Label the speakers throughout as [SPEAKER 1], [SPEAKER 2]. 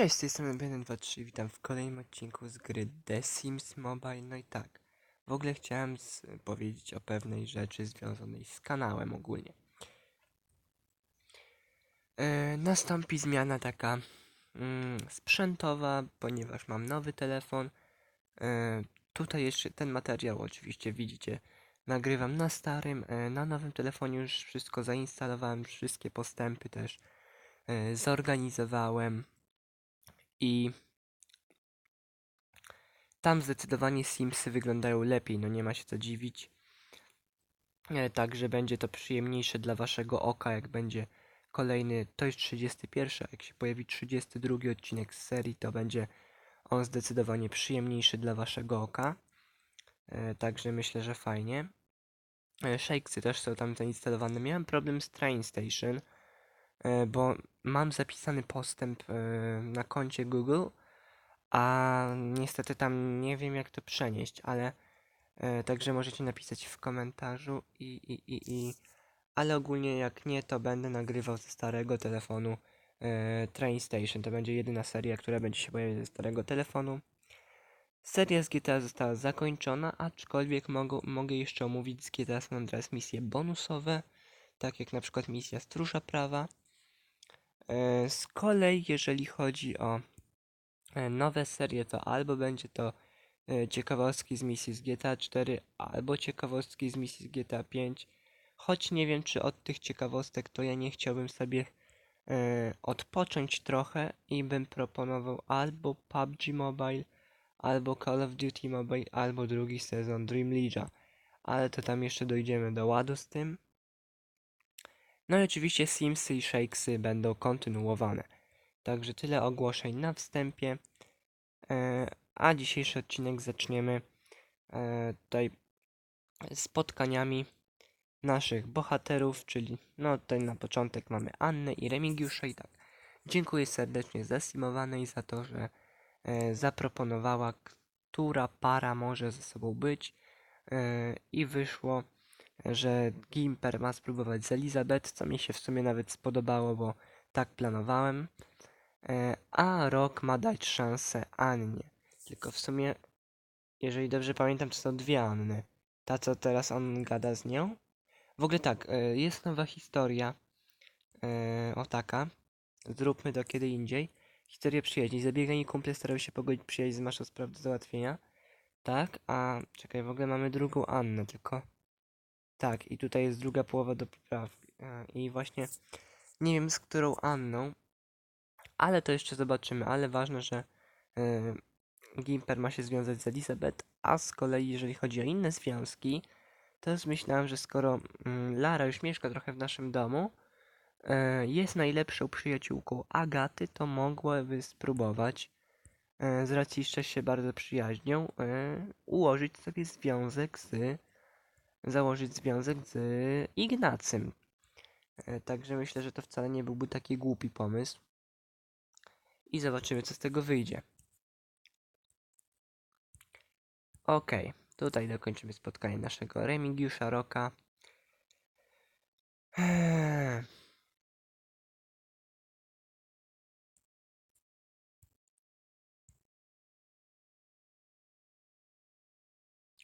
[SPEAKER 1] Cześć, z tej strony Ben123, witam w kolejnym odcinku z gry The Sims Mobile. No i tak, w ogóle chciałem powiedzieć o pewnej rzeczy związanej z kanałem ogólnie. E, nastąpi zmiana taka mm, sprzętowa, ponieważ mam nowy telefon. E, tutaj jeszcze ten materiał oczywiście widzicie, nagrywam na starym, e, na nowym telefonie już wszystko zainstalowałem, wszystkie postępy też zorganizowałem. I tam zdecydowanie Simsy wyglądają lepiej, no nie ma się co dziwić. E, Także będzie to przyjemniejsze dla waszego oka, jak będzie kolejny, to jest 31, jak się pojawi 32 odcinek z serii, to będzie on zdecydowanie przyjemniejszy dla waszego oka. E, Także myślę, że fajnie. E, Shakesy też są tam zainstalowane. Miałem problem z Train Station, bo mam zapisany postęp e, na koncie Google, a niestety tam nie wiem jak to przenieść, ale e, także możecie napisać w komentarzu i, i, i, i ale ogólnie jak nie, to będę nagrywał ze starego telefonu e, Train Station. To będzie jedyna seria, która będzie się pojawiać ze starego telefonu. Seria z GTA została zakończona, aczkolwiek mogę, mogę jeszcze omówić z GTA San Andreas misje bonusowe, tak jak na przykład misja Stróża Prawa. E, Z kolei, jeżeli chodzi o e, nowe serie, to albo będzie to e, ciekawostki z misji z GTA 4, albo ciekawostki z misji z GTA 5. Choć nie wiem, czy od tych ciekawostek to ja nie chciałbym sobie odpocząć trochę i bym proponował albo PUBG Mobile, albo Call of Duty Mobile, albo drugi sezon Dream League'a. Ale to tam jeszcze dojdziemy do ładu z tym. No i oczywiście Simsy i Shakesy będą kontynuowane. Także tyle ogłoszeń na wstępie. E, a dzisiejszy odcinek zaczniemy e, tutaj spotkaniami naszych bohaterów, czyli no tutaj na początek mamy Annę i Remigiusza i tak. Dziękuję serdecznie Zasimowanej za to, że e, zaproponowała, która para może ze sobą być i wyszło, że Gimper ma spróbować z Elizabeth, co mi się w sumie nawet spodobało, bo tak planowałem. E, a Rok ma dać szansę Annie. Tylko w sumie, jeżeli dobrze pamiętam, to są dwie Anny. Ta, co teraz on gada z nią. W ogóle tak, e, jest nowa historia. E, o taka. Zróbmy to kiedy indziej. Historia przyjaźni. Zabiegani kumple starają się pogodzić przyjaźń z maszą spraw do załatwienia. Tak, a czekaj, w ogóle mamy drugą Annę, tylko. Tak, i tutaj jest druga połowa do poprawki. E, I właśnie nie wiem z którą Anną, ale to jeszcze zobaczymy. Ale ważne, że e, Gimper ma się związać z Elizabeth, a z kolei jeżeli chodzi o inne związki, to myślałem, że skoro mm, Lara już mieszka trochę w naszym domu, e, jest najlepszą przyjaciółką Agaty, to mogłaby spróbować, z racji, że się bardzo przyjaźnią, ułożyć sobie związek z, założyć związek z Ignacym. E, Także myślę, że to wcale nie byłby taki głupi pomysł. I zobaczymy, co z tego wyjdzie. Okej, tutaj dokończymy spotkanie naszego Remigiusza Roka. Eee.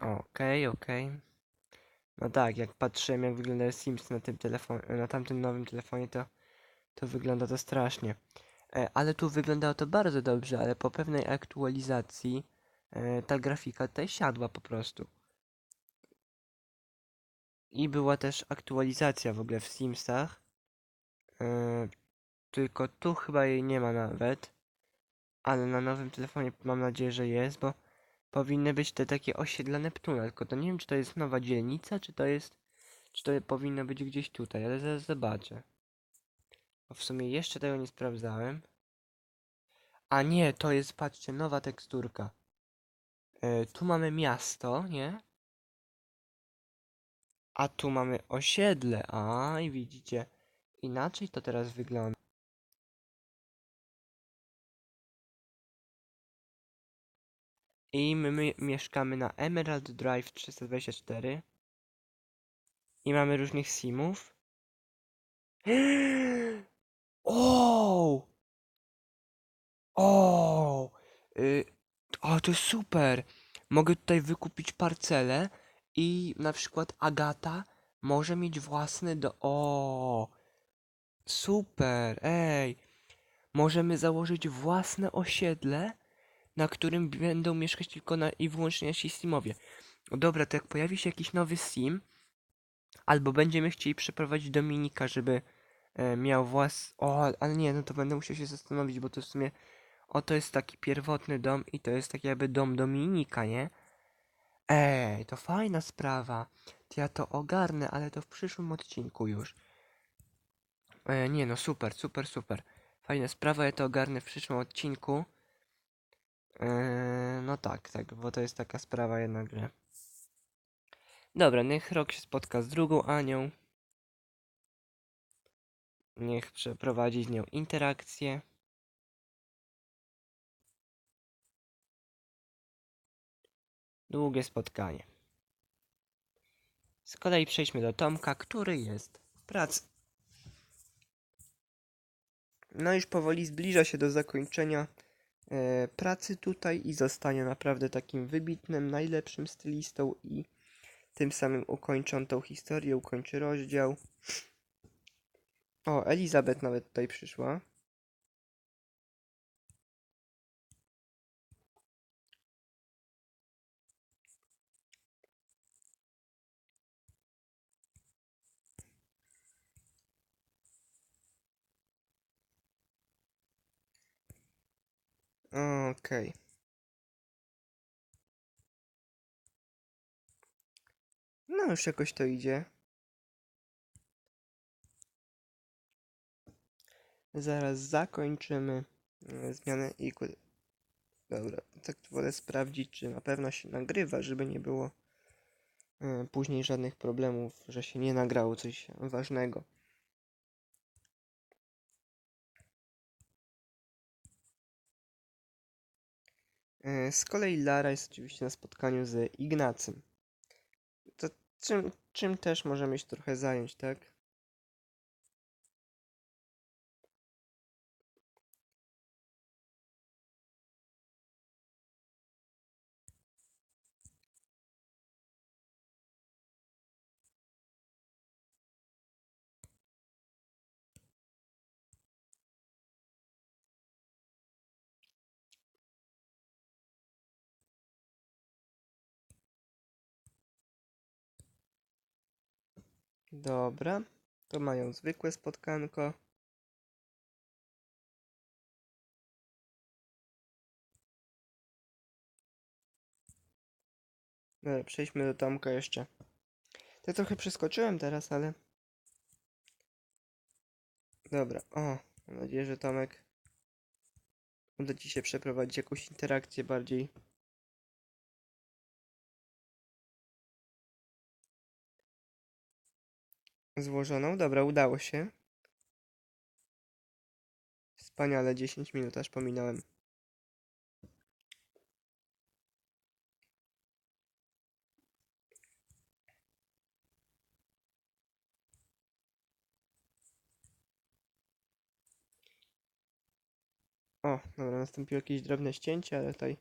[SPEAKER 1] Okej, okej. No tak, jak patrzyłem jak wyglądają Sims na tym telefonie, na tamtym nowym telefonie, to, to wygląda to strasznie. E, ale tu wyglądało to bardzo dobrze, ale po pewnej aktualizacji e, ta grafika tutaj siadła po prostu. I była też aktualizacja w ogóle w Simsach. E, tylko tu chyba jej nie ma nawet. Ale na nowym telefonie mam nadzieję, że jest, bo powinny być te takie osiedla Neptuna. Tylko to nie wiem, czy to jest nowa dzielnica, czy to jest. Czy to powinno być gdzieś tutaj, ale zaraz zobaczę. Bo w sumie jeszcze tego nie sprawdzałem. A nie, to jest, patrzcie, nowa teksturka. E, tu mamy miasto, nie? A tu mamy osiedle. A, i widzicie, inaczej to teraz wygląda. I my, my mieszkamy na Emerald Drive 324. I mamy różnych simów. O! O, y, o, to jest super. Mogę tutaj wykupić parcelę i na przykład Agata może mieć własny do... O, super, ej. Możemy założyć własne osiedle, na którym będą mieszkać tylko na, i wyłącznie nasi Simowie. O, dobra, to jak pojawi się jakiś nowy Sim, albo będziemy chcieli przeprowadzić Dominika, żeby e, miał włas... O, ale nie, no to będę musiał się zastanowić, bo to w sumie... O, to jest taki pierwotny dom i to jest taki jakby dom Dominika, nie? Ej, to fajna sprawa. To ja to ogarnę, ale to w przyszłym odcinku już. E, nie no, super, super, super. Fajna sprawa, ja to ogarnę w przyszłym odcinku. E, no tak, tak, bo to jest taka sprawa jednak, że... Dobra, niech Rok się spotka z drugą Anią. Niech przeprowadzi z nią interakcję. Długie spotkanie. Z kolei przejdźmy do Tomka, który jest w pracy. No już powoli zbliża się do zakończenia pracy tutaj i zostanie naprawdę takim wybitnym, najlepszym stylistą i tym samym ukończą tą historię, ukończy rozdział. O, Elizabeth nawet tutaj przyszła. Okej. No już jakoś to idzie. Zaraz zakończymy e, zmianę i... ku- Dobra, tak wolę sprawdzić, czy na pewno się nagrywa, żeby nie było e, później żadnych problemów, że się nie nagrało coś ważnego. Z kolei Lara jest oczywiście na spotkaniu z Ignacym. To czym, czym też możemy się trochę zająć, tak? Dobra, to mają zwykłe spotkanko. Dobra, przejdźmy do Tomka jeszcze. To trochę przeskoczyłem teraz, ale... Dobra, o, mam nadzieję, że Tomek uda Ci się przeprowadzić jakąś interakcję bardziej złożoną. Dobra, udało się. Wspaniale, 10 minut aż pominąłem. O, dobra, nastąpiło jakieś drobne ścięcie, ale tutaj...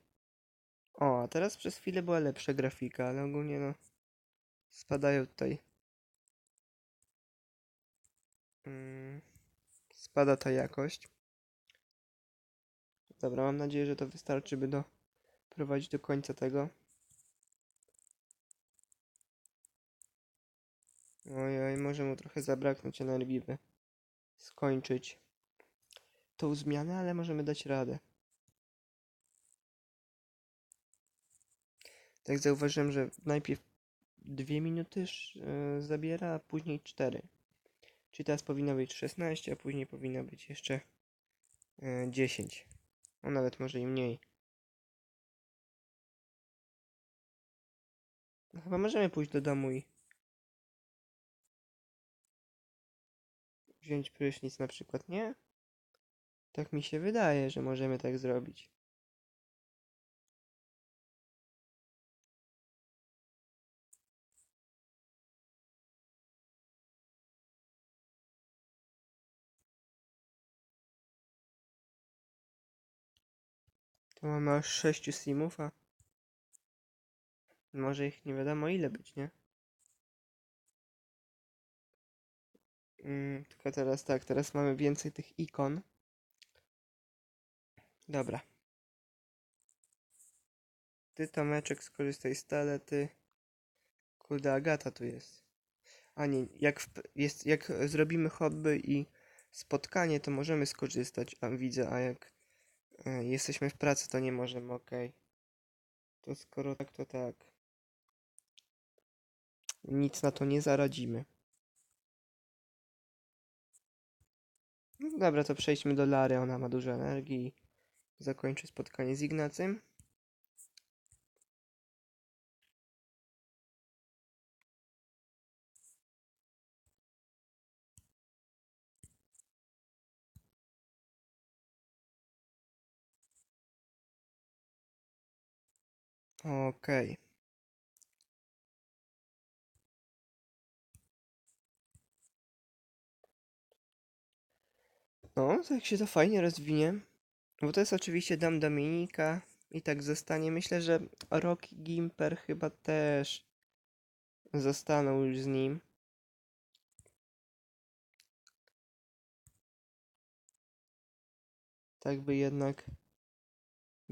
[SPEAKER 1] O, a teraz przez chwilę była lepsza grafika, ale ogólnie no... Spadają tutaj... Mm, spada ta jakość. Dobra, mam nadzieję, że to wystarczy, by doprowadzić do końca tego. Ojoj, może mu trochę zabraknąć energii, by skończyć tą zmianę, ale możemy dać radę. Tak zauważyłem, że najpierw dwie minuty e, zabiera, a później cztery. Czyli teraz powinno być 16, a później powinno być jeszcze e, 10. No nawet może i mniej. No, chyba możemy pójść do domu i wziąć prysznic na przykład, nie? Tak mi się wydaje, że możemy tak zrobić. Mamy aż 6 simów, a może ich nie wiadomo ile być, nie? Mm, tylko teraz tak, teraz mamy więcej tych ikon. Dobra. Ty Tomeczek skorzystaj z talety. Kurde, Agata tu jest. A nie, jak, w, jest, jak zrobimy hobby i spotkanie, to możemy skorzystać, a widzę, a jak jesteśmy w pracy, to nie możemy, okej. To skoro tak, to tak. Nic na to nie zaradzimy. No Dobra, to przejdźmy do Lary, ona ma dużo energii. Zakończę spotkanie z Ignacym. Okej. No, to jak się to fajnie rozwinie. Bo to jest oczywiście dam Dominika i tak zostanie. Myślę, że Rocky Gimper chyba też zostaną już z nim. Tak by jednak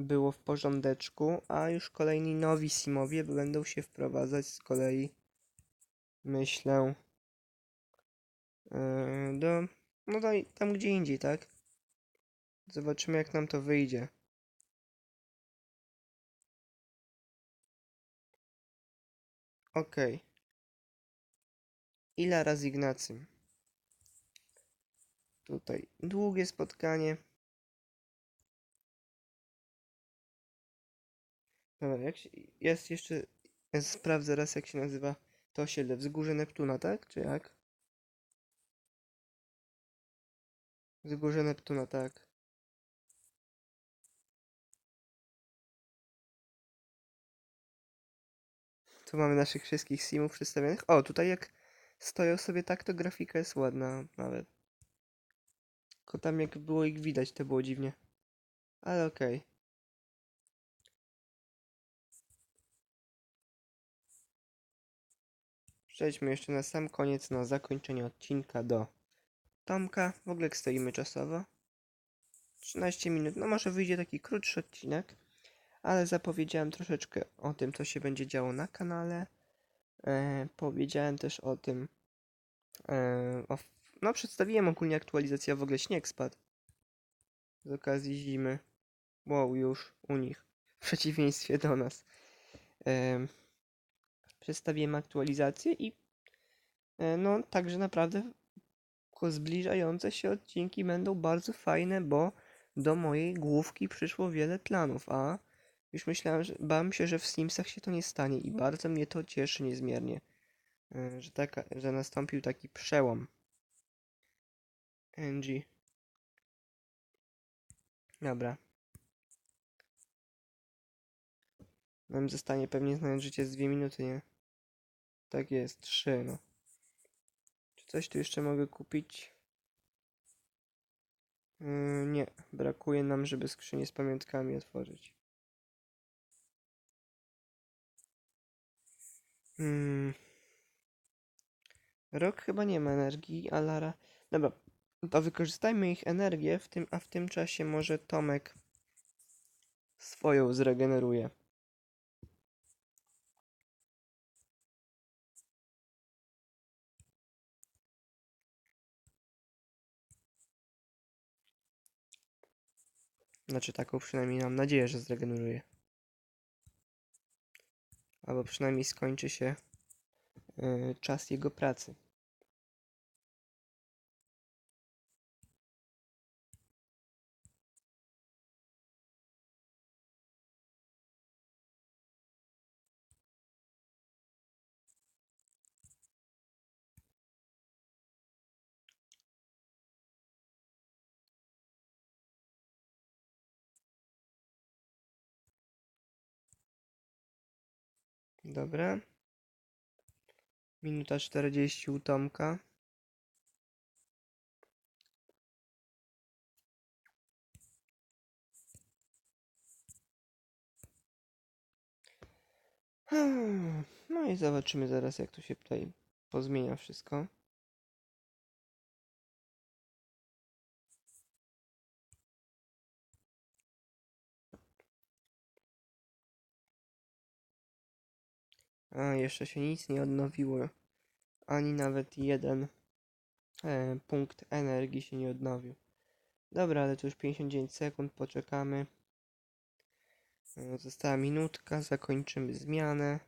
[SPEAKER 1] było w porządeczku, a już kolejni nowi simowie będą się wprowadzać z kolei, myślę, yy, do, no daj, tam gdzie indziej, tak? Zobaczymy jak nam to wyjdzie. Okej. Ile razy Ignacym? Tutaj długie spotkanie. Dobra, jak się, jest jeszcze, ja sprawdzę raz jak się nazywa to osiedle, wzgórze Neptuna, tak? Czy jak? Wzgórze Neptuna, tak. Tu mamy naszych wszystkich simów przedstawionych. O, tutaj jak stoją sobie tak, to grafika jest ładna nawet. Tylko tam jak było ich widać, to było dziwnie. Ale okej. Przejdźmy jeszcze na sam koniec, na zakończenie odcinka do Tomka. W ogóle jak stoimy czasowo? 13 minut. No może wyjdzie taki krótszy odcinek, ale zapowiedziałem troszeczkę o tym, co się będzie działo na kanale. E, powiedziałem też o tym, e, o, no przedstawiłem ogólnie aktualizację, w ogóle śnieg spadł z okazji zimy. Wow, już u nich, w przeciwieństwie do nas. E, przedstawiłem aktualizację i e, no także naprawdę zbliżające się odcinki będą bardzo fajne, bo do mojej główki przyszło wiele planów, a już myślałem, że bałem się, że w Simsach się to nie stanie i bardzo mnie to cieszy niezmiernie, e, że, taka, że nastąpił taki przełom. Angie. Dobra. Nam zostanie pewnie znając życie z dwie minuty, nie? Tak jest, trzy, no. Czy coś tu jeszcze mogę kupić? Yy, nie, brakuje nam, żeby skrzynię z pamiątkami otworzyć. Hmm. Rok chyba nie ma energii, a Lara... Dobra, to wykorzystajmy ich energię, w tym, a w tym czasie może Tomek swoją zregeneruje. Znaczy taką przynajmniej mam nadzieję, że zregeneruje. Albo przynajmniej skończy się yy, czas jego pracy. Dobra. Minuta 40 u Tomka. No i zobaczymy zaraz, jak to się tutaj pozmienia wszystko. A, jeszcze się nic nie odnowiło. Ani nawet jeden e, punkt energii się nie odnowił. Dobra, ale to już 59 sekund, poczekamy. E, Została minutka, zakończymy zmianę.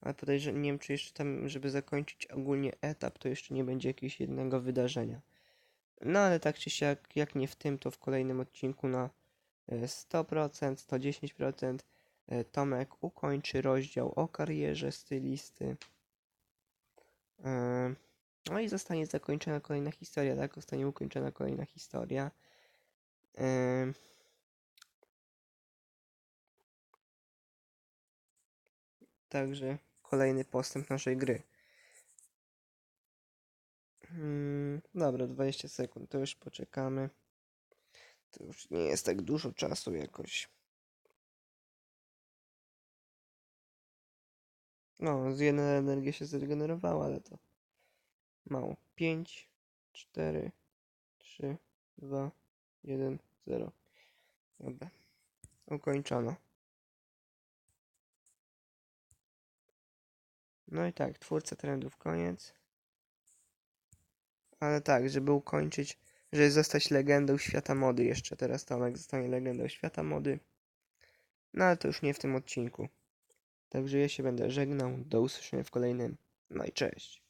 [SPEAKER 1] Ale podejrzewam, nie wiem czy jeszcze tam, żeby zakończyć ogólnie etap, to jeszcze nie będzie jakiegoś jednego wydarzenia. No ale tak czy siak, jak nie w tym, to w kolejnym odcinku na e, 100%, 110% e, Tomek ukończy rozdział o karierze stylisty. E, No i zostanie zakończona kolejna historia, tak? Zostanie ukończona kolejna historia. E, Także kolejny postęp naszej gry. Mm, dobra, 20 sekund, to już poczekamy. To już nie jest tak dużo czasu jakoś. No, z jedna energia się zregenerowała, ale to mało. 5, 4, 3, 2, 1, 0. Dobra. Ukończono. No i tak, twórca trendów koniec. Ale tak, żeby ukończyć, żeby zostać legendą świata mody jeszcze teraz Tomek zostanie legendą świata mody. No ale to już nie w tym odcinku. Także ja się będę żegnał. Do usłyszenia w kolejnym. No i cześć.